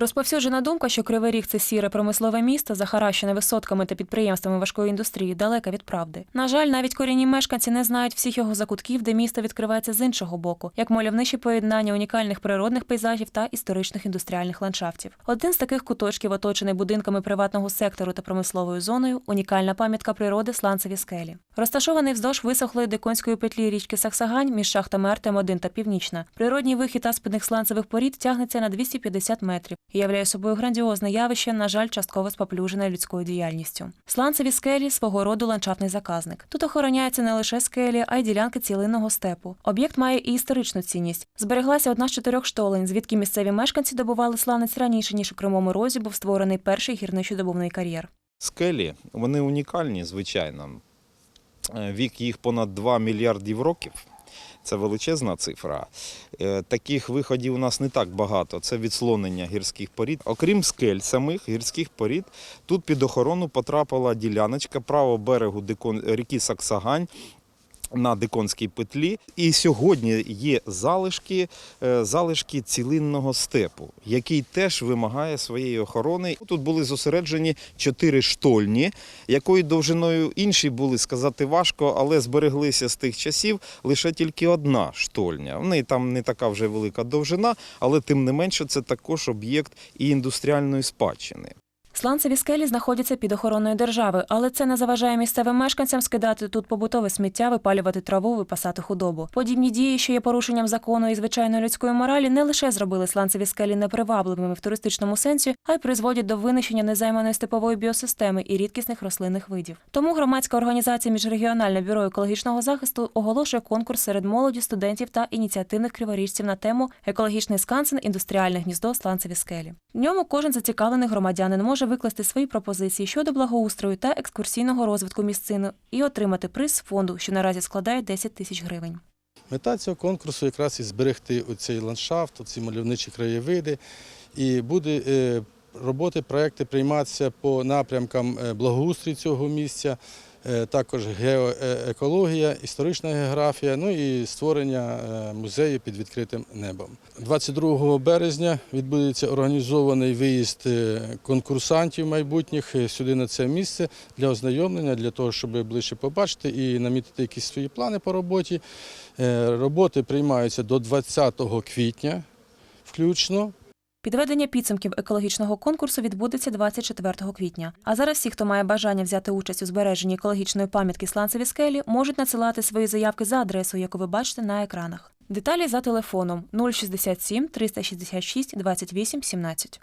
Розповсюджена думка, що Кривий Ріг – це сіре промислове місто, захаращене висотками та підприємствами важкої індустрії, далека від правди. На жаль, навіть корінні мешканці не знають всіх його закутків, де місто відкривається з іншого боку, як мальовничі поєднання унікальних природних пейзажів та історичних індустріальних ландшафтів. Один з таких куточків, оточений будинками приватного сектору та промисловою зоною, унікальна пам'ятка природи Сланцеві скелі. Розташований вздовж висохлої диконської петлі річки Саксагань між шахтами Артем-1 та Північна. Природній вихід аспидних сланцевих порід тягнеться на 250 метрів і являє собою грандіозне явище, на жаль, частково споплюжене людською діяльністю. Сланцеві скелі свого роду ландшафтний заказник. Тут охороняються не лише скелі, а й ділянки цілинного степу. Об'єкт має і історичну цінність. Збереглася одна з чотирьох штолень, звідки місцеві мешканці добували сланець раніше, ніж у Кривому Розі був створений перший гірничо-добувний кар'єр. Скелі, вони унікальні, звичайно. Е, Вік їх понад 2 мільярдів років. Це величезна цифра. Е, Таких виходів у нас не так багато. Це відслонення гірських порід. Окрім скель самих гірських порід, тут під охорону потрапила діляночка правого берегу ріки Саксагань. На Диконській петлі, і сьогодні є залишки, е, залишки цілинного степу, який теж вимагає своєї охорони. Тут були зосереджені чотири штольні, якою довжиною інші були сказати важко, але збереглися з тих часів лише тільки одна штольня. В неї там не така вже велика довжина, але тим не менше це також об'єкт і індустріальної спадщини. Сланцеві скелі знаходяться під охороною держави, але це не заважає місцевим мешканцям скидати тут побутове сміття, випалювати траву, випасати худобу. Подібні дії, що є порушенням закону і звичайної людської моралі, не лише зробили сланцеві скелі непривабливими в туристичному сенсі, а й призводять до винищення незайманої степової біосистеми і рідкісних рослинних видів. Тому громадська організація Міжрегіональне бюро екологічного захисту оголошує конкурс серед молоді, студентів та ініціативних криворіжців на тему екологічний скансен індустріальне гніздо сланцеві скелі. В ньому кожен зацікавлений громадянин може викласти свої пропозиції щодо благоустрою та екскурсійного розвитку місцини і отримати приз фонду, що наразі складає 10 тисяч гривень. Мета цього конкурсу якраз і зберегти цей ландшафт, оці мальовничі краєвиди. І буде е, роботи, проекти прийматися по напрямкам благоустрій благоустрою цього місця, е, також геоекологія, історична географія, ну і створення е, музею під відкритим небом. 22 березня відбудеться організований виїзд е, конкурсантів майбутніх е, сюди на це місце для ознайомлення, для того, щоб ближче побачити і намітити якісь свої плани по роботі. Е, Роботи приймаються до 20 квітня включно. Підведення підсумків екологічного конкурсу відбудеться 24 квітня. А зараз всі, хто має бажання взяти участь у збереженні екологічної пам'ятки Сланцеві скелі, можуть надсилати свої заявки за адресою, яку ви бачите на екранах. Деталі за телефоном 067 366 28 17.